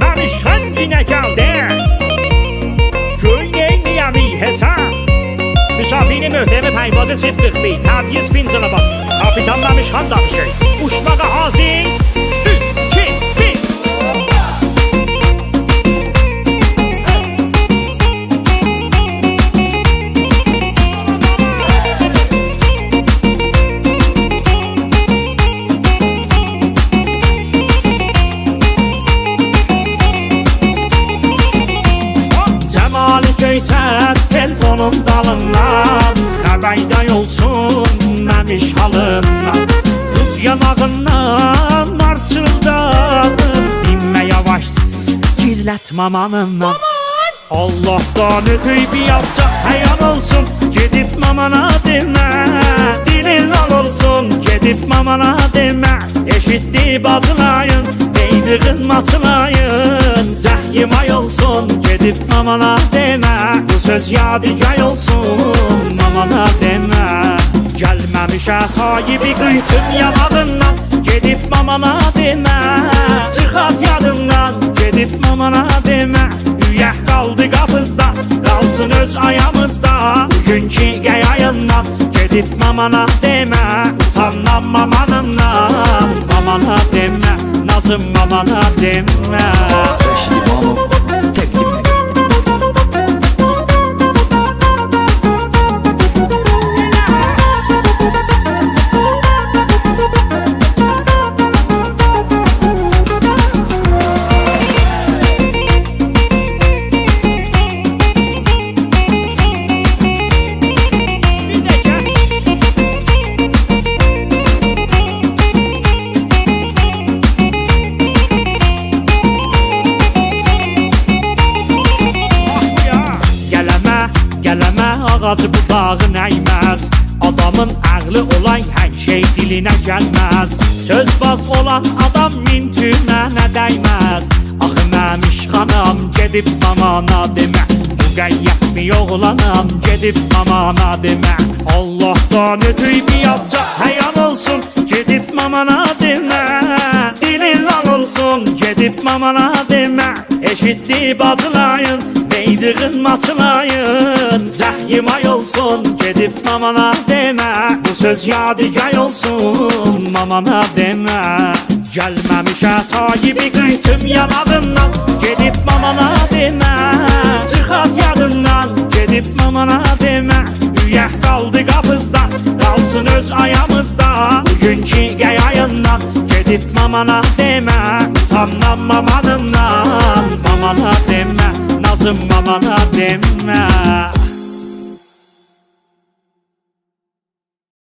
Danışan yine geldi. Köyne Miami hesap. Misafiri möhtəmi pəyvazı sif qıxbi, təbiyiz fincanabad. Kapitan danışan danışır. Uşmağa hazin. Telefonun dalından Xəbərdə olsun məmiş halından. Tut yanağından marçıldadım Dinmə yavaş gizlətmə manından Allah'tan ötüy bir yapacak hayan olsun Gidip mamana deme. Dilin al olsun Gidip mamana deme. Eşitti bazılayın Beyniğin maçılayın Zəhyim ay olsun Gidip mamana deme söz yadigar olsun Mamana deme. Gelmemişe sahibi kıytım yanağından Gedib mamana demə Çıxat yadından Gedib mamana demə Üyək qaldı qapızda Qalsın öz ayağımızda. Bugünkü qəyayından Gedib mamana demə Utandan mamanından ağacı budağın əyməz Adamın ağlı olan hər şey dilinə gəlməz Sözbaz olan adam min tümənə dəyməz Axı məmiş xanam gedib mamana demə Müqəyyət mi oğlanam gedib mamana demə Allah'tan ötüy bir yapacaq həyan olsun Gedib mamana demə Dilin olsun gedib mamana demə Eşitdi bacılayın Beydiğin maçılayın Zəhyim ay olsun. Gedib mamana demə Bu söz yadigar olsun. Mamana demə Gəlməmişə sahibi qıytım yanağından Gedib mamana demə Çıxat yadından. Gedib mamana demə Üyək qaldı qapızda Qalsın öz ayağımızda. Bugünkü qəyayından Gedib mamana demə Utandan mamanından Mamana demə Nazım mamana demə